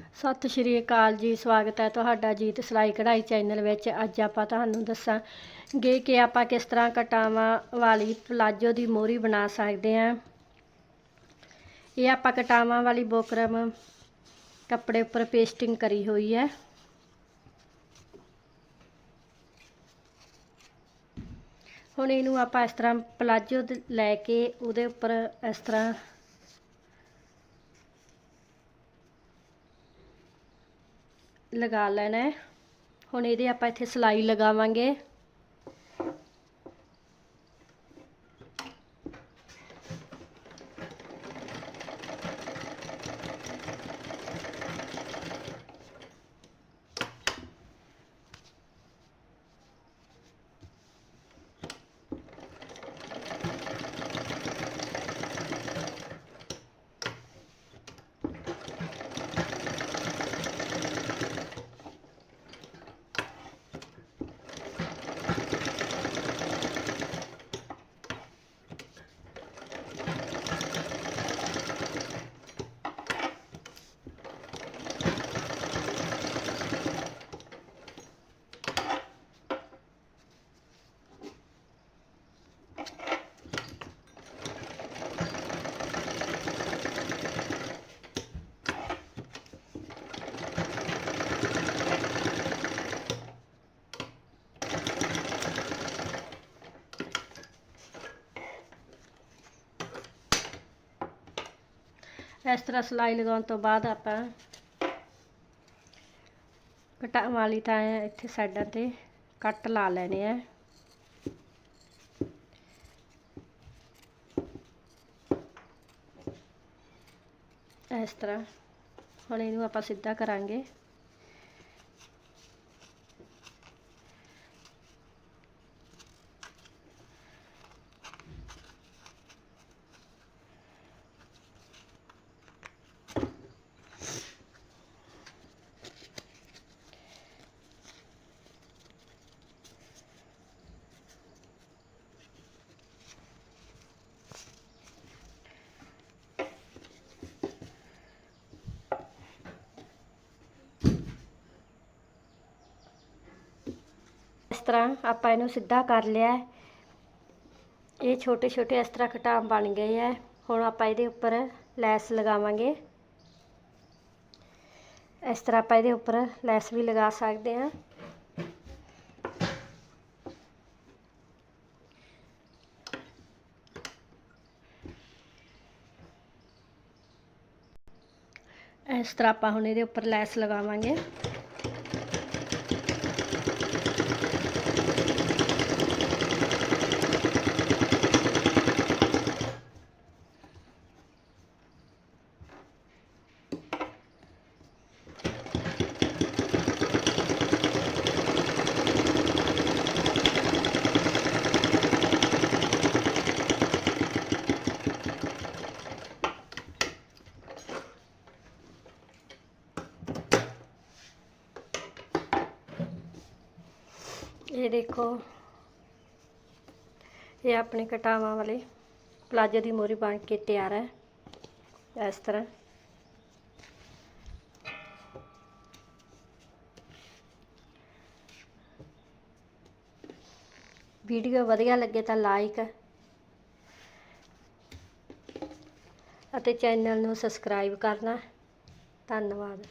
ਸਤਿ ਸ਼੍ਰੀ ਅਕਾਲ ਜੀ, ਸਵਾਗਤ ਹੈ ਤੁਹਾਡਾ ਜੀਤ ਸਿਲਾਈ ਕਢਾਈ ਚੈਨਲ ਵਿੱਚ। ਅੱਜ ਆਪਾਂ ਤੁਹਾਨੂੰ ਦੱਸਾਂਗੇ ਕਿ ਆਪਾਂ ਕਿਸ ਤਰ੍ਹਾਂ ਕਟਾਵਾਂ ਵਾਲੀ ਪਲਾਜੋ ਦੀ ਮੋਰੀ ਬਣਾ ਸਕਦੇ ਹਾਂ। ਇਹ ਆਪਾਂ ਕਟਾਵਾਂ ਵਾਲੀ ਬੋਕਰਮ ਕੱਪੜੇ ਉੱਪਰ ਪੇਸਟਿੰਗ ਕਰੀ ਹੋਈ ਹੈ। ਹੁਣ ਇਹਨੂੰ ਆਪਾਂ ਇਸ ਤਰ੍ਹਾਂ ਪਲਾਜੋ ਲੈ ਕੇ ਉਹਦੇ ਉੱਪਰ ਇਸ ਤਰ੍ਹਾਂ ਲਗਾ ਲੈਣਾ ਹੁਣ ਇਹਦੇ ਆਪਾਂ ਇੱਥੇ ਸਲਾਈ ਲਗਾਵਾਂਗੇ। ਇਸ ਤਰ੍ਹਾਂ ਸਲਾਈ ਲਗਾਉਣ ਤੋਂ ਬਾਅਦ ਆਪਾਂ ਕਟਾਂ ਵਾਲੀ ਤਾਂ ਇੱਥੇ ਸਾਈਡਾਂ ਤੇ ਕੱਟ ਲਾ ਲੈਣੇ ਆ। ਇਸ ਤਰ੍ਹਾਂ ਹੁਣ ਇਹਨੂੰ ਆਪਾਂ ਸਿੱਧਾ ਕਰਾਂਗੇ। ਇਸ ਤਰ੍ਹਾਂ ਆਪਾਂ ਇਹਨੂੰ ਸਿੱਧਾ ਕਰ ਲਿਆ ਇਹ ਛੋਟੇ ਛੋਟੇ ਇਸ ਤਰ੍ਹਾਂ ਕਟਾਮ ਬਣ ਗਏ ਹੈ। ਹੁਣ ਆਪਾਂ ਇਹਦੇ ਉੱਪਰ ਲੈਸ ਲਗਾਵਾਂਗੇ। ਇਸ ਤਰ੍ਹਾਂ ਆਪਾਂ ਇਹਦੇ ਉੱਪਰ ਲੈਸ ਵੀ ਲਗਾ ਸਕਦੇ ਹਾਂ। ਇਸ ਤਰ੍ਹਾਂ ਆਪਾਂ ਹੁਣ ਇਹਦੇ ਉੱਪਰ ਲੈਸ ਲਗਾਵਾਂਗੇ। ਇਹ ਦੇਖੋ, ਇਹ ਆਪਣੇ ਕਟਾਵਾਂ ਵਾਲੇ ਪਲਾਜੋ ਦੀ ਮੋਰੀ ਬਣ ਕੇ ਤਿਆਰ ਹੈ, ਇਸ ਤਰ੍ਹਾਂ। ਵੀਡੀਓ ਵਧੀਆ ਲੱਗੇ ਤਾਂ ਲਾਈਕ ਅਤੇ ਚੈਨਲ ਨੂੰ ਸਬਸਕ੍ਰਾਈਬ ਕਰਨਾ। ਧੰਨਵਾਦ।